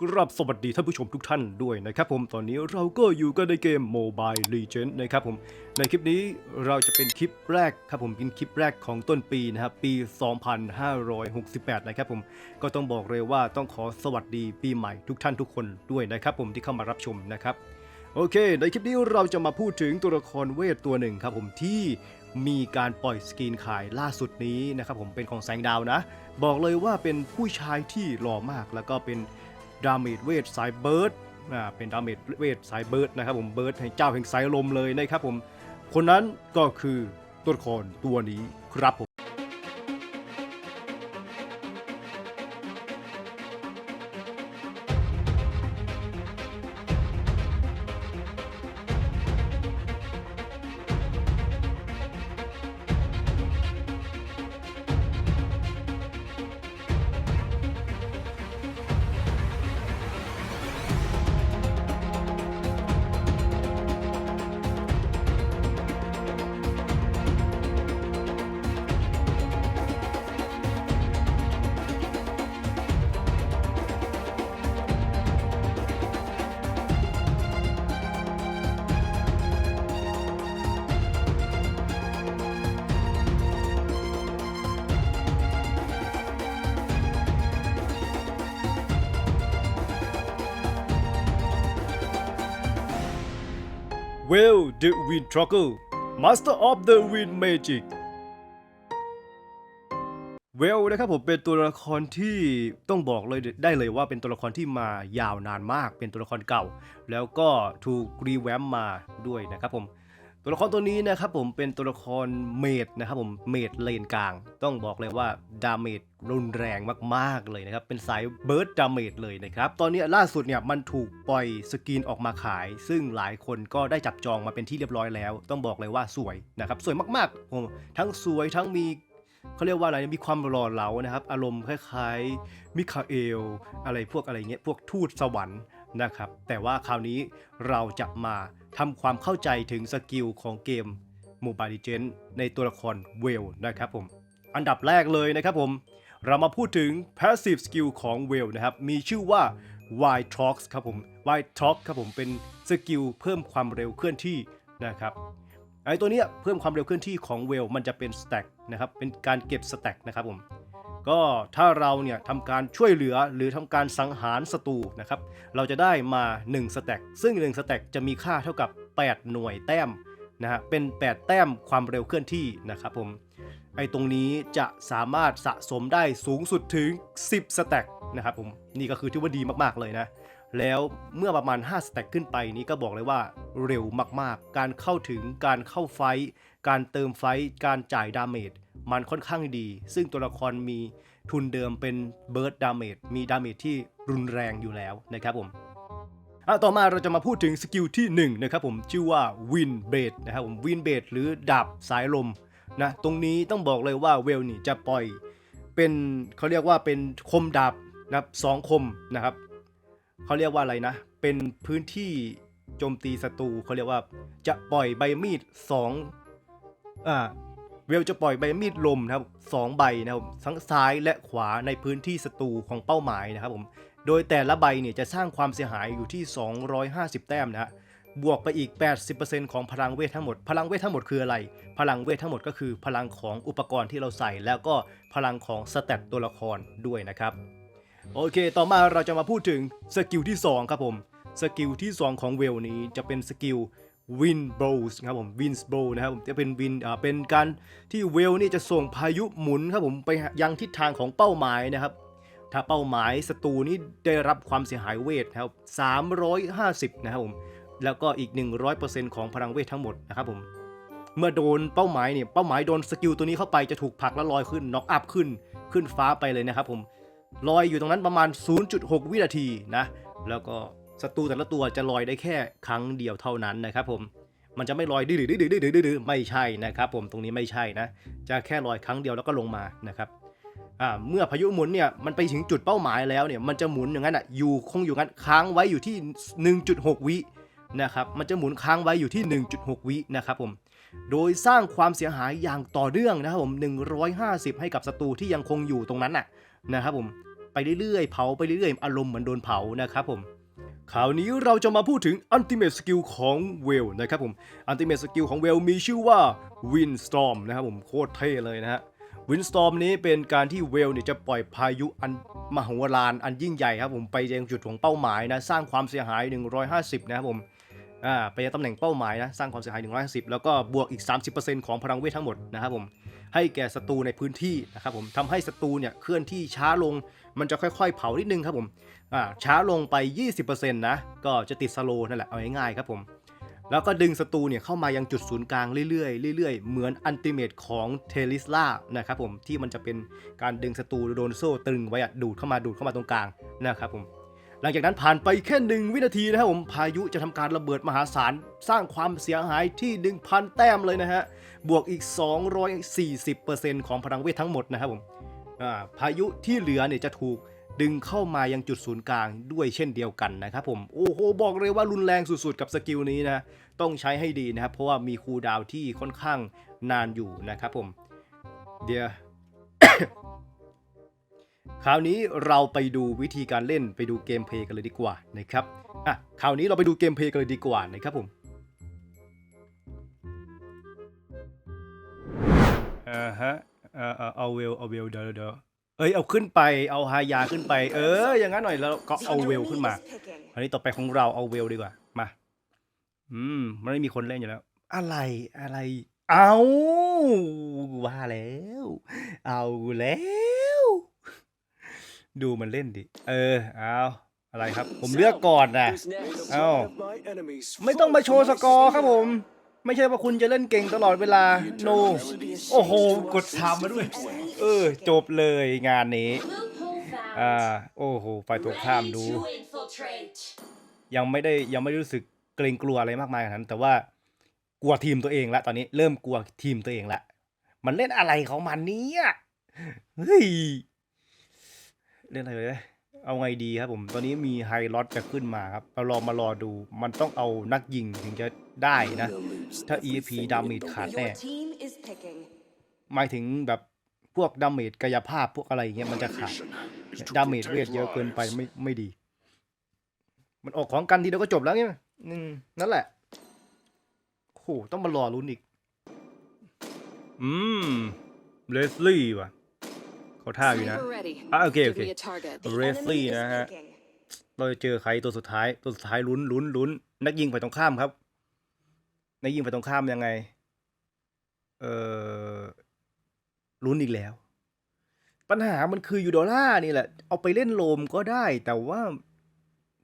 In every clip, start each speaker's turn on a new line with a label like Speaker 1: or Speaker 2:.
Speaker 1: กรับสวัสดีท่านผู้ชมทุกท่านด้วยนะครับผมตอนนี้เราก็อยู่กันในเกม Mobile Legends นะครับผมในคลิปนี้เราจะเป็นคลิปแรกครับผมเป็นคลิปแรกของต้นปีนะครับปี 2568 นะครับผมก็ต้องบอกเลยว่าต้องขอสวัสดีปีใหม่ทุกท่านทุกคนด้วยนะครับผมที่เข้ามารับชมนะครับโอเค ในคลิปนี้เราจะมาพูดถึงตัวละครเวทตัวหนึ่งครับผมที่มีการปล่อยสกรีนขายล่าสุดนี้นะครับผมเป็นของแสงดาวนะ บอกเลยว่าเป็นผู้ชายที่หล่อมากแล้วก็เป็น ดาเมจเวทสายเบิร์ดอ่าเป็นดาเมจเวทสายเบิร์ดนะครับผมเบิร์ดให้เจ้าแห่งสายลมเลยนะครับผมคนนั้นก็คือตัวละครตัวนี้ครับผม the Wind Trucker Master of the Wind Magic เวลนะครับผมเป็นตัวละครที่ต้องบอกเลยได้เลยว่าเป็นตัวละครที่มายาวนานมาก เป็นตัวละครเก่า แล้วก็ถูกรีแวมมาด้วยนะครับผม ตัวละครตัวนี้นะครับผมเป็นตัวละครเมดนะครับผมเมดเลนกลาง ต้องบอกเลยว่าดาเมจรุนแรงมากๆเลยนะครับ เป็นสายเบิร์ดดาเมจเลยนะครับ ตอนนี้ล่าสุดเนี่ยมันถูกปล่อยสกรีนออกมาขาย ซึ่งหลายคนก็ได้จับจองมาเป็นที่เรียบร้อยแล้ว ต้องบอกเลยว่าสวยนะครับ สวยมากๆผมทั้งสวยทั้งมีเขาเรียกว่าอะไรมีความหล่อเหลานะครับ อารมณ์คล้ายๆมิคาเอล อะไรพวกอะไรเงี้ยพวกทูตสวรรค์นะครับ แต่ว่าคราวนี้เราจะมา ทำความเข้าใจถึงสกิลของเกม Mobile Legends ในตัวละครเวลนะครับผม อันดับแรกเลยนะครับผม เรามาพูดถึง Passive Skill ของเวลนะครับ มีชื่อว่า Wide Talk ครับผม Wide Talk ครับผมเป็นสกิลเพิ่มความเร็วเคลื่อนที่นะครับไอตัวนี้เพิ่มความเร็วเคลื่อนที่ของเวลมันจะเป็นสแต็กนะครับ เป็นการเก็บสแต็กนะครับผม ก็ถ้าเราเนี่ยทำการช่วยเหลือหรือทำการสังหารศัตรูนะครับ เราจะได้มา 1 สแต็กซึ่ง 1 สแต็กจะมีค่าเท่ากับ 8 หน่วยแต้มนะฮะเป็น 8 แต้มความเร็วเคลื่อนที่นะครับผมไอ้ตรงนี้จะสามารถสะสมได้สูงสุดถึง 10 สแต็กนะครับผมนี่ก็คือที่ว่าดีมากๆเลยนะ แล้วเมื่อประมาณ 5 สแต็กขึ้นไปนี้ก็บอกเลยว่าเร็วมากๆ การเข้าถึงการเข้าไฟการเติมไฟการจ่ายดาเมจ มันค่อนข้างดี ซึ่งตัวละครมีทุนเดิมเป็นเบิร์ดดาเมจมีดาเมจที่รุนแรงอยู่แล้วนะครับผมอะต่อมาเราจะมาพูดถึงสกิลที่1นะครับผมชื่อว่า Wind b a d นะครับผม Wind b a d หรือดาบสายลมนะตรงนี้ต้องบอกเลยว่าเวลนี่จะปล่อยเป็นเขาเรียกว่าเป็นคมดาบนะครับสองคมนะครับเขาเรียกว่าอะไรนะ เป็นพื้นที่โจมตีศัตรูเขาเรียกว่าจะปล่อยใบมีดสองอ่า เวลจะปล่อยใบมีดลมนะครับสองใบนะครับทั้งซ้ายและขวาในพื้นที่ศัตรูของเป้าหมายนะครับผมโดยแต่ละใบเนี่ยจะสร้างความเสียหายอยู่ที่ 250 แต้มนะฮะบวกไปอีก 80%ของพลังเวททั้งหมด พลังเวททั้งหมดคืออะไร พลังเวททั้งหมดก็คือพลังของอุปกรณ์ที่เราใส่ แล้วก็พลังของสเตตตัวละครด้วยนะครับโอเค ต่อมาเราจะมาพูดถึงสกิลที่2ครับผม สกิลที่ 2 ของเวลนี้จะเป็นสกิล Wind Blows ครับผม Wind Blow นะครับผมจะเป็นวินอ่าเป็นการที่เวลนี่จะส่งพายุหมุนครับผมไปยังทิศทางของเป้าหมายนะครับ ถ้าเป้าหมายศัตรูนี้ได้รับความเสียหายเวทนะครับ350 นะครับผมแล้วก็อีก 100%ของพลังเวททั้งหมดนะครับผมเมื่อโดนเป้าหมายเนี่ยเป้าหมายโดนสกิลตัวนี้เข้าไปจะถูกผลักแล้วลอยขึ้นน็อกอัพขึ้นขึ้นฟ้าไปเลยนะครับผมลอยอยู่ตรงนั้นประมาณ 0.6 วินาทีนะแล้วก็ ศัตรูแต่ละตัวจะลอยได้แค่ครั้งเดียวเท่านั้นนะครับผมมันจะไม่ลอยดื้อๆดื้อดื้อดื้อไม่ใช่นะครับ ผมตรงนี้ไม่ใช่นะ จะแค่ลอยครั้งเดียวแล้วก็ลงมานะครับอ่าเมื่อพายุหมุนเนี่ยมันไปถึงจุดเป้าหมายแล้วเนี่ยมันจะหมุนอย่างนั้นอะอยู่คงอยู่งั้นค้างไว้อยู่ที่ 1.6 วินะครับมันจะหมุนค้างไว้อยู่ที่ 1.6 วินะครับผมโดยสร้างความเสียหายอย่างต่อเนื่องนะครับผม150 ให้กับศัตรูที่ยังคงอยู่ตรงนั้นน่ะนะครับผมไปเรื่อยๆเผาไปเรื่อยๆอารมณ์เหมือนโดนเผานะครับผม คราวนี้เราจะมาพูดถึง Ultimate Skill ของเวลนะครับผม Ultimate Skill ของเวลมีชื่อว่า Windstorm นะครับผมโคตรเท่เลยนะฮะ Windstorm นี้เป็นการที่เวลเนี่ยจะปล่อยพายุอันมโหฬารอันยิ่งใหญ่ครับผมไปยังจุดของเป้าหมายนะสร้างความเสียหาย 150 นะครับผมอ่าไปยังตำแหน่งเป้าหมายนะสร้างความเสียหาย 150 แล้วก็บวกอีก 30%ของพลังเวททั้งหมดนะครับผมให้แก่ศัตรูในพื้นที่นะครับผมทำให้ศัตรูเนี่ยเคลื่อนที่ช้าลง มันจะค่อยๆ เผานิดนึงครับผม อ่าช้าลงไป 20%นะก็จะติดสโลนั่นแหละเอาง่ายๆครับผม แล้วก็ดึงศัตรูเนี่ยเข้ามายังจุดศูนย์กลางเรื่อยๆเรื่อยๆ เหมือนอันติเมตของเทลิสลานะครับผมที่มันจะเป็นการดึงศัตรูโดนโซ่ตรึงไว้อะดูดเข้ามาดูดเข้ามาตรงกลางนะครับผมหลังจากนั้นผ่านไปแค่หนึ่งวินาทีนะครับผมพายุจะทำการระเบิดมหาศาล สร้างความเสียหายที่ 1,000 แต้มเลยนะฮะ บวกอีก 240%ของพลังเวททั้งหมดนะครับผมอ่าพายุที่เหลือเนี่ยจะถูก ดึงเข้ามายังจุดศูนย์กลางด้วยเช่นเดียวกันนะครับผม โอ้โห บอกเลยว่ารุนแรงสุดๆ กับสกิลนี้นะ ต้องใช้ให้ดีนะครับ เพราะว่ามีคูดาวที่ค่อนข้างนานอยู่นะครับผม เดี๋ยว คราวนี้เราไปดูวิธีการเล่นไปดูเกมเพลย์กันเลยดีกว่านะครับ อะ คราวนี้เราไปดูเกมเพลย์กันเลยดีกว่านะครับผมอ่าฮะ เอ่อเอ่อเอาเวลเอาเวลเดี๋ยวเดี๋ยว เอ้ยเอาขึ้นไปเอาฮายาขึ้นไป เออ อย่างนั้นหน่อยแล้วก็เอาเวลขึ้นมา อันนี้ต่อไปของเราเอาเวลดีกว่า มา อืมมันไม่มีคนเล่นอยู่แล้ว อะไรอะไร เอาว่าแล้ว เอาแล้ว ดูมันเล่นดิ เออ เอาอะไรครับ ผมเลือกก่อนนะเอ้าไม่ต้องมาโชว์สกอร์ครับผม ไม่ใช่ว่าคุณจะเล่นเก่งตลอดเวลา โน โอ้โห กดทำมาด้วย เออ จบเลยงานนี้ อ่า โอ้โหฝ่ายตรงข้ามดู ยังไม่ได้ยังไม่รู้สึกเกรงกลัวอะไรมากมายขนาดนั้น แต่ว่ากลัวทีมตัวเองละตอนนี้เริ่มกลัวทีมตัวเองละมันเล่นอะไรของมันเนี่ยเฮ้ยเล่นอะไรเลยเอาไงดีครับผมตอนนี้มีไฮลอตจะขึ้นมาครับเราลองมารอดู มันต้องเอานักยิงถึงจะได้นะ ถ้า EFP ดาเมจขาดแน่หมายถึงแบบ พวกดาเมจกายภาพพวกอะไรอย่างเงี้ยมันจะขาดดาเมจเวทเยอะเกินไปไม่ไม่ดี มันออกของกันทีเดียวก็จบแล้วเนี่ยอืมนั่นแหละโอ้โหต้องมารอลุ้นอีก อืมเลสลี่ว่ะเขาท่าอยู่นะ
Speaker 2: Sniper ready.
Speaker 1: อะโอเคโอ
Speaker 2: Give
Speaker 1: เค
Speaker 2: me a target.
Speaker 1: The
Speaker 2: The
Speaker 1: Leslie
Speaker 2: enemy is
Speaker 1: นะฮะ
Speaker 2: picking.
Speaker 1: เราจะเจอใครตัวสุดท้าย ตัวสุดท้ายลุ้นลุ้นลุ้นนักยิงฝ่ายตรงข้ามครับนักยิงฝ่ายตรงข้ามยังไง เออ ลุ้นอีกแล้ว ปัญหามันคือยูโดล่านี่แหละ เอาไปเล่นโลมก็ได้ แต่ว่า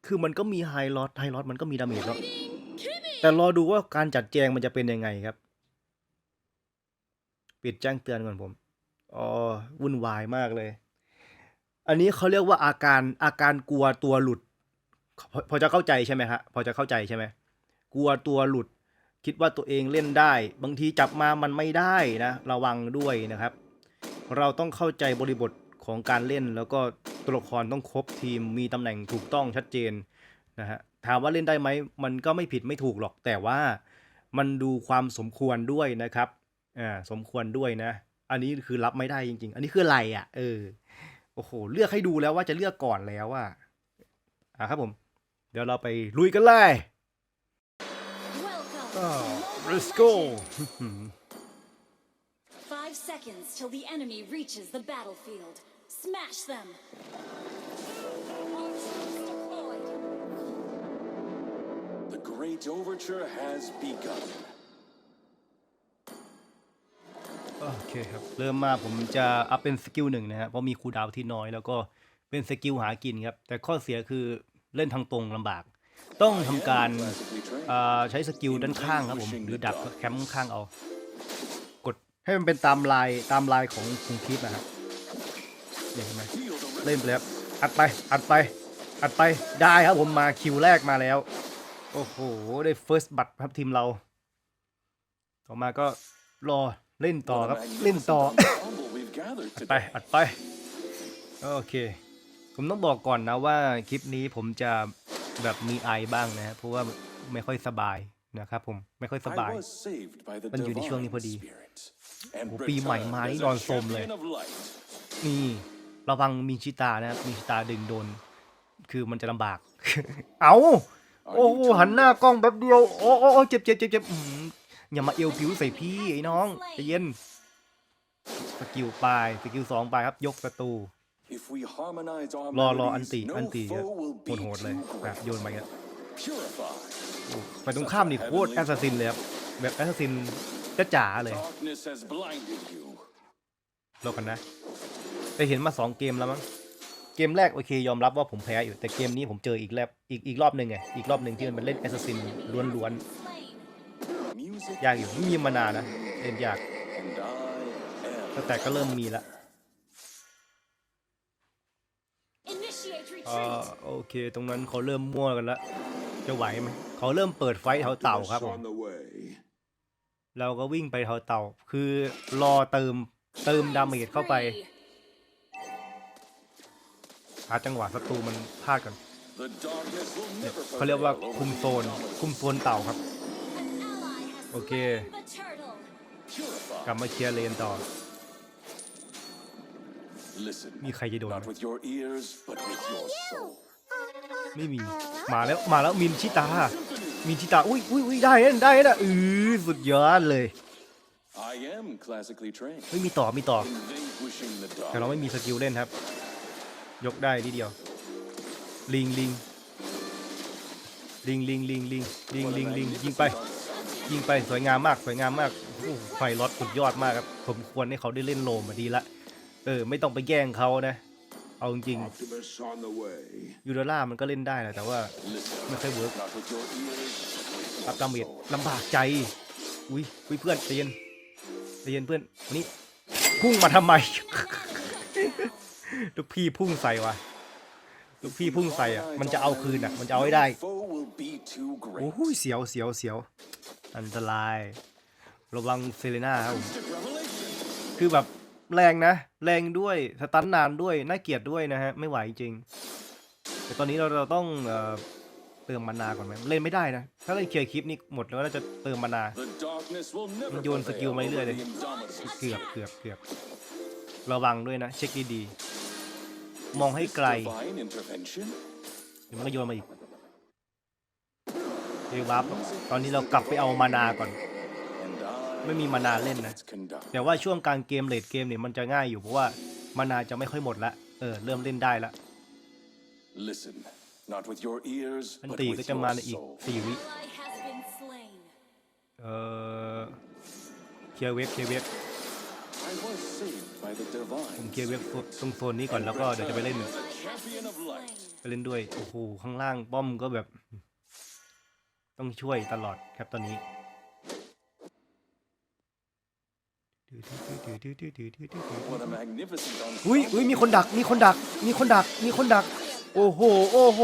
Speaker 1: คือมันก็มีไฮลอตไฮลอตมันก็มีดาเมจเนาะแต่รอดูว่าการจัดแจงมันจะเป็นยังไงครับ ปิดแจ้งเตือนก่อนผมอ๋อวุ่นวายมากเลย อันนี้เขาเรียกว่าอาการอาการกลัวตัวหลุด พอพอจะเข้าใจใช่ไหมฮะพอจะเข้าใจใช่ไหมกลัวตัวหลุด คิดว่าตัวเองเล่นได้ บางทีจับมามันไม่ได้นะ ระวังด้วยนะครับ เราต้องเข้าใจบริบทของการเล่น แล้วก็ตัวละครต้องครบทีมมีตำแหน่งถูกต้องชัดเจนนะฮะถามว่าเล่นได้ไหมมันก็ไม่ผิดไม่ถูกหรอกแต่ว่ามันดูความสมควรด้วยนะครับอ่าสมควรด้วยนะ อันนี้คือรับไม่ได้จริง ๆ อันนี้คืออะไรอะ เออโอ้โหเลือกให้ดูแล้วว่าจะเลือกก่อนแล้วอะอะครับผม เดี๋ยวเราไปลุยกันเลย
Speaker 3: Welcome
Speaker 1: อ่า
Speaker 3: to Mobile
Speaker 1: let's go
Speaker 3: Legends. Five seconds till the enemy reaches the battlefield. Smash them. All troops deployed.
Speaker 4: The great overture has begun.
Speaker 1: โอเคครับ เริ่มมาผมจะอัพเป็นสกิลหนึ่งนะฮะ เพราะมีคูลดาวน์ที่น้อยแล้วก็เป็นสกิลหากินครับ แต่ข้อเสียคือเล่นทางตรงลำบาก ต้องทำการ
Speaker 4: Classically trained.
Speaker 1: อ่าใช้สกิลด้านข้างครับผม หรือดักแคมป์ข้างเอากด ให้มันเป็นตามลายตามลายของคุณคลิปนะครับเห็นไหมเล่นไปแล้วอัดไปอัดไป อัดไปได้ครับผมมาคิวแรกมาแล้ว โอ้โห ได้ first บัตรครับทีมเรา ต่อมาก็รอเล่นต่อครับ เล่นต่อ
Speaker 4: ensemble we've gathered
Speaker 1: ไปอัดไป โอเค ผมต้องบอกก่อนนะว่าคลิปนี้ผมจะแบบมีไอบ้างนะเพราะว่าไม่ค่อยสบาย นะครับผมไม่ค่อยสบาย
Speaker 4: I was saved by the
Speaker 1: มันอยู่ในช่วงนี้พอ
Speaker 4: divine
Speaker 1: ดี
Speaker 4: spirit. And
Speaker 1: โอ้ปีใหม่มา
Speaker 4: returned
Speaker 1: นี่
Speaker 4: as
Speaker 1: นอ
Speaker 4: a
Speaker 1: นสมเลย
Speaker 4: champion of light.
Speaker 1: นี่ระวังมินชิตานะครับมินชิตาดึงโดน คือมันจะลำบาก เอาโอ้โหหันหน้ากล้องแป๊บเดียว โอ้โอ้โอ้เจ็บเจ็บเจ็บเจ็บอื้อหืออย่ามาเอวผิวใส่พี่ไอ้น้องใจเย็น สกิลปลายสกิลสองปลายครับ ยกศัตรู
Speaker 4: If we harmonize our
Speaker 1: รอรออัน
Speaker 4: melodies,
Speaker 1: ติ
Speaker 4: no
Speaker 1: อันติ
Speaker 4: foe will
Speaker 1: โห
Speaker 4: be
Speaker 1: ดโหดๆเลย
Speaker 4: too
Speaker 1: แบบ
Speaker 4: great.
Speaker 1: โยนมาอย่า งเงี้ย
Speaker 4: Purify.
Speaker 1: ไปตรงข้ามนี่โคตรแอสซัสซินเลยครับแบบแอสซัสซินจะจ๋าเลย
Speaker 4: Darkness has blinded you.
Speaker 1: รอกันนะแต่เห็นมาสองเกมแล้วมั้งเกมแรกโอเคยอมรับว่าผมแพ้อยู่แต่เกมนี้ผมเจออีกแล้วอีกอีกรอบหนึ่งไงอีกรอบหนึ่งที่มันเป็นเล่นแอสซัสซินล้วน
Speaker 3: Slain.
Speaker 4: Music
Speaker 1: ๆยากอยู่ไม่มีมานานนะเล่นยาก
Speaker 4: and I am
Speaker 1: แต่ก็เริ่มมีละ
Speaker 3: Initiate
Speaker 1: อ่า
Speaker 3: retreat.
Speaker 1: โอเค ตรงนั้นเขาเริ่มมั่วกันแล้ว จะไหวไหมเขาเริ่มเปิดไฟท์แถวเต่าครับผม
Speaker 2: on the way.
Speaker 1: เราก็วิ่งไปแถวเต่า คือรอเติมเติมดาเมจเข้าไป
Speaker 3: Spree.
Speaker 1: หาจังหวะศัตรูมันพลาดก่อน
Speaker 4: the darkness will never
Speaker 1: เขาเรียกว่า
Speaker 4: prevail over
Speaker 1: คุมโซน
Speaker 4: Andromeda.
Speaker 1: คุมโซนเต่าครับ
Speaker 3: An ally has
Speaker 1: Okay.
Speaker 3: slain the turtle.
Speaker 4: Purify.
Speaker 1: กลับมาเคลียร์เลนต่อ
Speaker 4: Listen.
Speaker 1: มีใครจะโดนไหม
Speaker 4: Not with your ears, but with your soul.
Speaker 1: ไม่ มีมาแล้วมาแล้วมินชิตา มินชิตา อุ้ยอุ้ยอุ้ยได้นะได้นะอือสุดยอดเลย
Speaker 4: I am classically trained
Speaker 1: ไม่มีต่อมีต่อ
Speaker 4: in vanquishing the
Speaker 1: แต่เรา
Speaker 4: dark.
Speaker 1: ไม่มีสกิลเล่นครับ ยกได้ทีเดียว ลิงลิงลิงลิงลิงลิงลิงลิงลิงยิงไป ยิงไปสวยงามมากสวยงามมากโอ้โหไฟรถสุดยอดมากครับ ผมควรให้เขาได้เล่นโลมมาดีละ เออ ไม่ต้องไปแย่งเขานะ เอาจริง
Speaker 2: Optimus on the way.
Speaker 1: ๆยูโดล่ามันก็เล่นได้แหละแต่ว่า
Speaker 4: Listen.
Speaker 1: ไม่ค่อยเวิร์ก
Speaker 4: Not with your ears, but
Speaker 1: รับ
Speaker 4: with
Speaker 1: ดา
Speaker 4: your
Speaker 1: เมจ
Speaker 4: soul.
Speaker 1: ลำบากใจ อุ้ยอุ้ยเพื่อนใจเย็นใจเย็นเพื่อนวันนี้พุ่งมาทำไมลูกพี่พุ่งใส่ว่ะลูกพี่พุ่งใส่อะ มันจะเอาคืนอะ มันจะเอาให้ได้
Speaker 4: No foe will be too
Speaker 1: โอ้
Speaker 4: great.
Speaker 1: โหเสียวเสียวเสียว อันตราย ระวังเซเลน่าครับผม
Speaker 4: Revelation.
Speaker 1: คือแบบ แรงนะ แรงด้วยสตันนานด้วยน่าเกลียดด้วยนะฮะ ไม่ไหวจริง แต่ตอนนี้เราเราต้องเอ่อเติมมานาก่อนไหมเล่นไม่ได้นะ ถ้าเล่นเคลียร์คลิปนี้หมดแล้วเราจะเติมมานา มันโยนสกิลมาเรื่อยเลย เกือบเกือบเกือบระวังด้วยนะ เช็คดีๆ มองให้ไกลเดี๋ยวมันก็โยนมาอีกเอวับตอนนี้เรากลับไปเอามานาก่อน ไม่มีมานาเล่นนะ
Speaker 4: its conduct.
Speaker 1: แต่ว่าช่วงกลางเกมเลดเกมเนี่ยมันจะง่ายอยู่เพราะว่ามานาจะไม่ค่อยหมดละ เออ เริ่มเล่นได้ละ
Speaker 4: Listen, not with your ears,
Speaker 1: อัน
Speaker 4: but
Speaker 1: ตี
Speaker 4: with
Speaker 1: ก็จะมา
Speaker 4: your
Speaker 1: ในอีก
Speaker 4: soul.
Speaker 1: สี่วิ
Speaker 3: Ally has been slain.
Speaker 1: เออเคลียร์เวฟเคลียร์เวฟ
Speaker 4: I was saved by the
Speaker 1: ผม
Speaker 4: divine.
Speaker 1: เคลียร์เวฟตรงโซนนี้ก่อนแล้วก็เดี๋ยวจะไปเล่น
Speaker 3: Ally has
Speaker 4: champion
Speaker 3: been
Speaker 4: of light.
Speaker 3: slain.
Speaker 1: ไปเล่นด้วย โอ้โห ข้างล่างป้อมก็แบบ ต้องช่วยตลอดครับตอนนี้ อุ้ยอุ้ยมีคนดัก มีคนดัก มีคนดัก มีคนดัก โอ้โห โอ้โห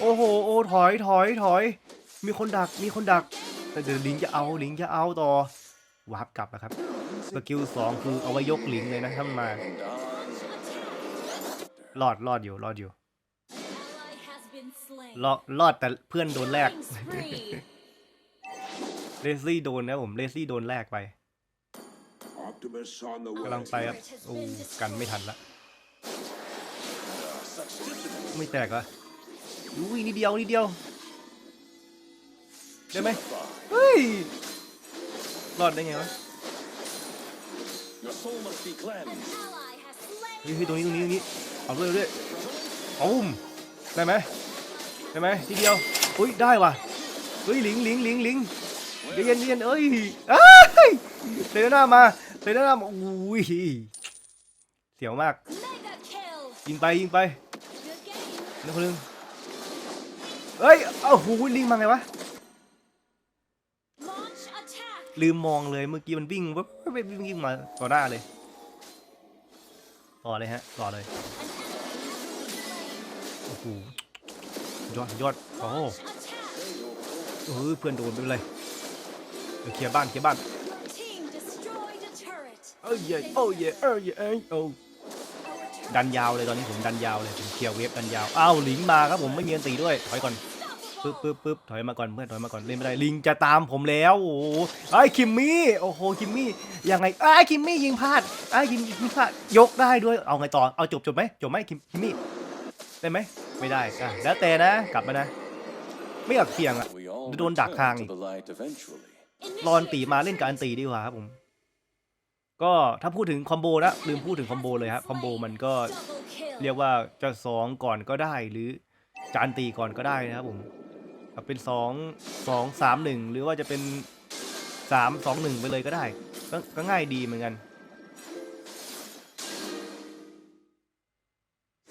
Speaker 1: โอ้โห โอ้ถอย ถอย ถอย มีคนดัก มีคนดัก แต่เดี๋ยวลิงจะเอา ลิงจะเอาต่อวาร์ปกลับนะครับ สกิลสองคือเอาไว้ยกลิงเลยนะถ้ามันมา
Speaker 4: and I's
Speaker 1: รอด รอดอยู่ รอดอยู่
Speaker 3: Ally has been slain.
Speaker 1: รอด รอดแต่เพื่อนโดนแลก
Speaker 3: Killing spree.
Speaker 1: เลสลี่โดนนะผม เลสลี่โดนแลกไป
Speaker 2: Optimus on the
Speaker 1: กำลังไปครับโอ้กันไม่ทันละ ไม่แตกเหรออุ้ยนิดเดียวนิดเดียว ได้ไหมเฮ้ย รอดได้ไงวะเฮ้ยๆตรงนี้ตรงนี้ตรงนี้เอาด้วยเอาด้วยเอาอุ้มได้ไหมได้ไหมทีเดียวอุ้ยได้ว่ะเฮ้ยหลิงหลิงหลิงหลิงเย็นเย็นเอ้ยเอ้ยเซเลน่ามา เซเลน่ามาอุ้ยเสียวมาก ยิงไปยิงไปนึงคนนึงเอ้ยเอ้าหูลิงมาไงวะ ลืมมองเลยเมื่อกี้มันวิ่งวับวิ่งวิ่งมาต่อหน้าเลยต่อเลยฮะต่อเลยโอ้โหยอดยอดโอ้โหเออเพื่อนโดนไปเลยเออเคลียร์บ้านเคลียร์บ้าน
Speaker 3: Your team destroyed a turret.
Speaker 1: เอ้ยเย่โอ้ยเย่เอ้ยเย่เอ้ยโอ้ดันยาวเลยตอนนี้ผมดันยาวเลยผมเคลียร์เวฟดันยาวอ้าวลิงมาครับผมไม่มีอันตีด้วยถอยก่อนปึ๊บปึ๊บปึ๊บถอยมาก่อนเพื่อนถอยมาก่อนเล่นไม่ได้ลิงจะตามผมแล้วโอ้โหไอ้คิมมี่โอ้โหคิมมี่ยังไงไอ้คิมมี่ยิงพลาดไอ้ยิงยิงพลาดยกได้ด้วยเอาไงต่อเอาจบจบไหมจบไหมคิมคิมมี่ได้ไหมไม่ได้อะแล้วแต่นะกลับมานะ ไม่อยากเสี่ยงอะโดนดักทางอีกรอนตีมาเล่นกับอันตีดีกว่าครับผม ก็ถ้าพูดถึงคอมโบนะลืมพูดถึงคอมโบเลยครับคอมโบมันก็เรียกว่าจะสองก่อนก็ได้หรือจะอันตีก่อนก็ได้นะครับผมเป็นสองสองสามหนึ่งหรือว่าจะเป็นสามสองหนึ่งไปเลยก็ได้ก็ก็ง่ายดีเหมือนกัน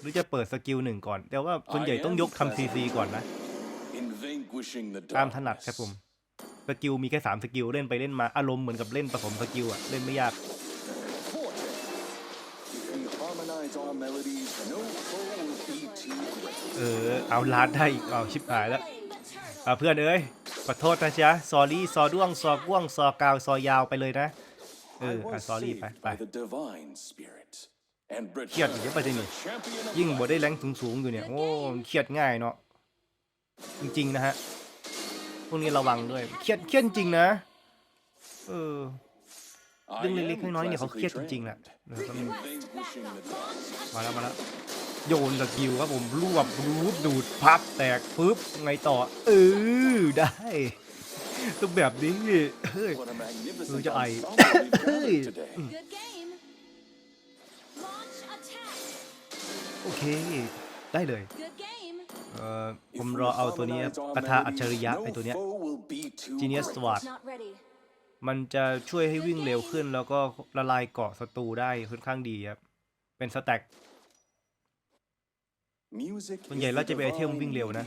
Speaker 1: หรือจะเปิดสกิลหนึ่งก่อน แต่ว่าส่วนใหญ่ต้องยกทำซีซีก่อนนะ ตามถนัดครับผม สกิลมีแค่สามสกิลเล่นไปเล่นมาอารมณ์เหมือนกับเล่นผสมสกิลอะเล่นไม่ยาก เออ เอาลาดได้อีก เอาชิบหายแล้ว
Speaker 3: Flame the turret.
Speaker 1: อะเพื่อนเอ้ย ขอโทษนะจ๊ะซอรี่ ซอด้วง ซอกว้วง ซอกาว ซอยาวไปเลยนะ เอ
Speaker 4: I
Speaker 1: ออะ
Speaker 4: was
Speaker 1: ซอรี่ไป
Speaker 4: saved
Speaker 1: ไป
Speaker 4: by the divine spirit. And
Speaker 1: เครียดอีกเยอะไป
Speaker 4: returned
Speaker 1: ดิ
Speaker 4: to the champion of
Speaker 1: ยิ่งบ่
Speaker 4: light.
Speaker 1: ได้แรงสูงๆอยู่เนี่ย โอ้เครียดง่ายเนาะ จริงๆนะฮะ พวกนี้ระวังด้วย เครียดเครียดจริงนะ เออ
Speaker 4: I
Speaker 1: เรื่องเล็ก
Speaker 4: am
Speaker 1: ๆน้อยๆเนี่ยเขาเครียดจ
Speaker 4: classically
Speaker 1: ริงๆแหละ
Speaker 4: trained.
Speaker 1: เออก็มี
Speaker 4: In vanquishing the darkness.
Speaker 1: มาแล้วมาแล้วโยนสกิลครับผมรวบรูปดูดพับแตกปึ๊บไงต่อเออได้ต้องแบบนี้เฮ้ย
Speaker 4: What a magnificent
Speaker 1: Ui, cho ai.
Speaker 4: ensemble we've gathered today.
Speaker 3: Good game. Launch attack.
Speaker 1: โอเค ได้เลย
Speaker 3: Good game.
Speaker 1: เอ่อ
Speaker 4: If
Speaker 1: ผม
Speaker 4: we
Speaker 1: รอเอาตัวนี้
Speaker 4: harmonize our
Speaker 1: กระทาอัจฉ
Speaker 4: melodies,
Speaker 1: ริยะ
Speaker 4: no
Speaker 1: ไอตัวเนี้ย
Speaker 4: foe will be too
Speaker 1: Genius
Speaker 4: great.
Speaker 1: Sword
Speaker 3: Not ready.
Speaker 1: มันจะช่วยให้วิ่งเร็วขึ้น แล้วก็ละลายเกาะศัตรูได้ค่อนข้างดีครับเป็นสแต็กส่วนใหญ่
Speaker 4: is
Speaker 1: แล้วจะเป็นไอเทมวิ่งเร็วนะ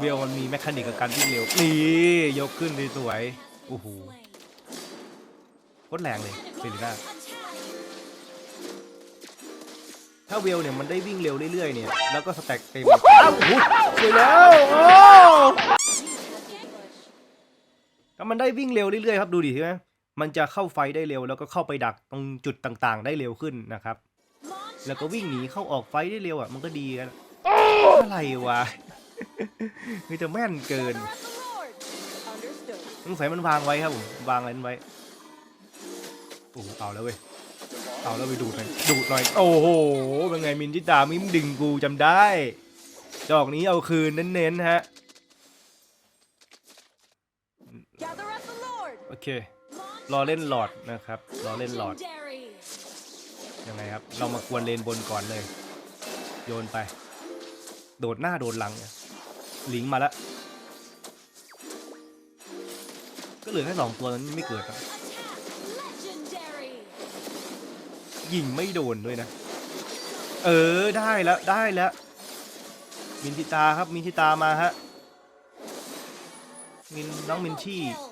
Speaker 1: เวลมันมีแมคานิกกับการวิ่งเร็วนี่ยกขึ้นสวยๆโอ้โหโคตรแรงเลยเฟลิน่าถ้าเวลเนี่ยมันได้วิ่งเร็วเรื่อยๆเนี่ยแล้วก็สแต็กเต็มอ้าวสวยแล้วโอ้ มันได้วิ่งเร็วเรื่อยๆครับดูดิใช่ไหมมันจะเข้าไฟได้เร็ว แล้วก็เข้าไปดักตรงจุดต่างๆ ได้เร็วขึ้นนะครับ แล้วก็วิ่งหนีเข้าออกไฟได้เร็วอะมันก็ดีกันอะไรวะคือจะแม่นเกินสงสัยมันวางไว้ครับผมวางอะไรนั้ไว้โอ้เอาแล้วเว้ยเอาแล้วไปดูดหน่อยดูดหน่อย โอ้โหเป็นไงมินทิตามิมดึงกูจำได้ ดอกนี้เอาคืนเน้นๆฮะ โอเค
Speaker 3: Launch
Speaker 1: รอเล่นหลอดนะครับ รอเล่นหลอด
Speaker 3: legendary.
Speaker 1: ยังไงครับ เรามากวนเลนบนก่อนเลย โยนไป โดดหน้าโดดหลังเนี่ยลิงก์มาแล้ว ก็เหลือแค่สองตัวนั้นไม่เกิดครับ
Speaker 3: Attack. Legendary.
Speaker 1: ยิงไม่โดนด้วยนะ เออได้แล้วได้แล้ว มินทิตาครับมินทิตามาฮะ มินน้องมินชี่
Speaker 3: Kill.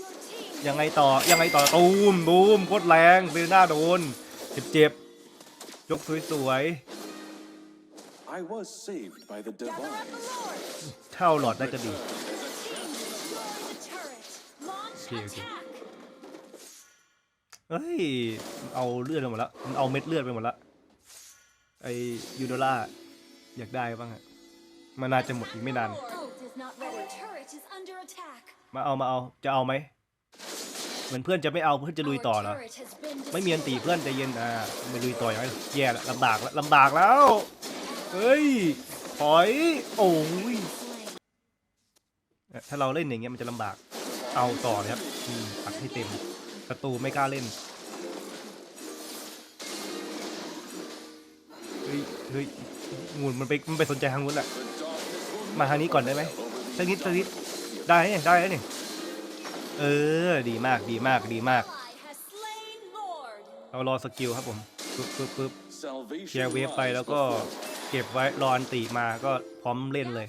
Speaker 3: Your team
Speaker 1: ยังไงต่อยังไงต่อตูมตูมโคตรแรงเบลหน้าโดนเจ็บเจ็บๆยกสวย
Speaker 4: I was saved by the
Speaker 3: gather at the
Speaker 4: divine.
Speaker 3: Lord.
Speaker 1: ๆเท่าหลอดได้ก็ดี
Speaker 3: Team destroy the turret. Launch
Speaker 1: Okay, okay.
Speaker 3: attack.
Speaker 1: เฮ้ยมันเอาเลือดไปหมดละมันเอาเม็ดเลือดไปหมดละไอยูโดล่าอยากได้บ้างฮะมันน่าจะหมดอีกไม่นาน มาเอามาเอาจะเอาไหมเหมือนเพื่อนจะไม่เอาเพื่อนจะลุยต่อเหรอ
Speaker 3: Our turret has been
Speaker 1: ไม่มีอันตี
Speaker 3: destroyed.
Speaker 1: เพื่อนใจเย็นอ่าไม่ลุยต่ออย่างไรแย่ละลำบากแล้วลำบากแล้วเฮ้ยถอยโอ้ย
Speaker 3: Slain.
Speaker 1: ถ้าเราเล่นอย่างเงี้ยมันจะลำบากเอาต่อเลยครับอืมปักให้เต็มศัตรูไม่กล้าเล่นเฮ้ยเฮ้ยงูมันไปมันไปสนใจทางนู้นแหละ
Speaker 4: The darkness will
Speaker 1: มาทางนี้ก่อนได้ไหมสักนิดสักนิด ได้เนี่ยได้แล้วนี่เออ ดีมากดีมากดีมาก เรารอสกิลครับผมปึ๊บปึ๊บปึ๊บเคลียร์เวฟไปแล้วก็เก็บไว้รออันตีมาก็พร้อมเล่นเลย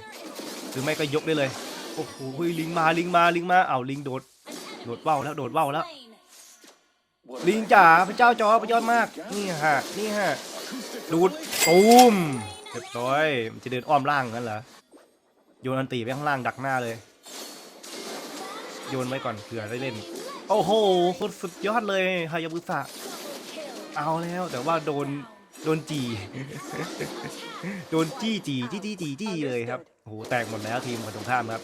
Speaker 1: หรือไม่ก็ยกได้เลย โอ้โหลิงมาลิงมาลิงมาเอาลิงโดด โดดว่าวแล้วโดดว่าวแล้ว ลิงจ๋าพระเจ้าจอพระยอดมาก นี่ฮะนี่ฮะดูดตูมเรียบร้อยมันจะเดินอ้อมล่างงั้นเหรอโยนอันตีไปข้างล่างดักหน้าเลย โยนไว้ก่อนเผื่อได้เล่น โอ้โหโคตรสุดยอดเลยฮายาบุสะเอาแล้วแต่ว่าโดนโดนจี โดนจี้จีจี้จี้จี้จี้เลยครับโอ้โหแตกหมดแล้วทีมฝั่งตรงข้ามครับ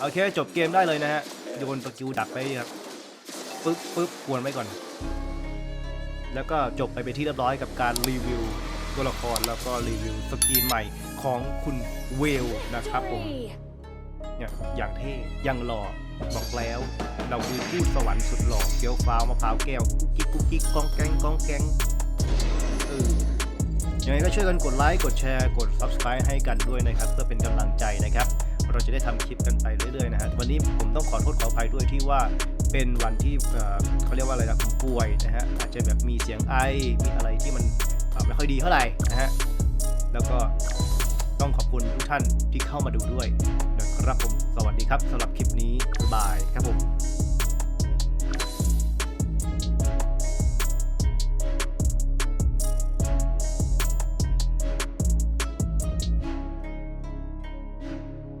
Speaker 1: โอเคจบเกมได้เลยนะฮะโยนสกิลดักไปครับปึ๊บปึ๊บกวนไว้ก่อน แล้วก็จบไปเป็นที่เรียบร้อยกับการรีวิวตัวละครแล้วก็รีวิวสกีนใหม่ของคุณเวลนะครับผม เนี่ยอย่างเท่อย่างหล่อบอกแล้วเราคือทูตสวรรค์สุดหล่อเกี๊ยวฟ้าวมะพร้าวแก้วกุ๊กกิ๊กกุ๊กกิ๊กกองแกงกองแกงเออยังไงก็ช่วยกันกดไลค์กดแชร์กด subscribe ให้กันด้วยนะครับเพื่อเป็นกำลังใจนะครับ เราจะได้ทำคลิปกันไปเรื่อยๆนะฮะวันนี้ผมต้องขอโทษขออภัยด้วยที่ว่าเป็นวันที่เอ่อเขาเรียกว่าอะไรนะผมป่วยนะฮะอาจจะแบบมีเสียงไอมีอะไรที่มันเอ่อไม่ค่อยดีเท่าไหร่นะฮะแล้วก็ต้องขอบคุณทุกท่านที่เข้ามาดูด้วย ครับผม สวัสดีครับสำหรับคลิปนี้บายครับผม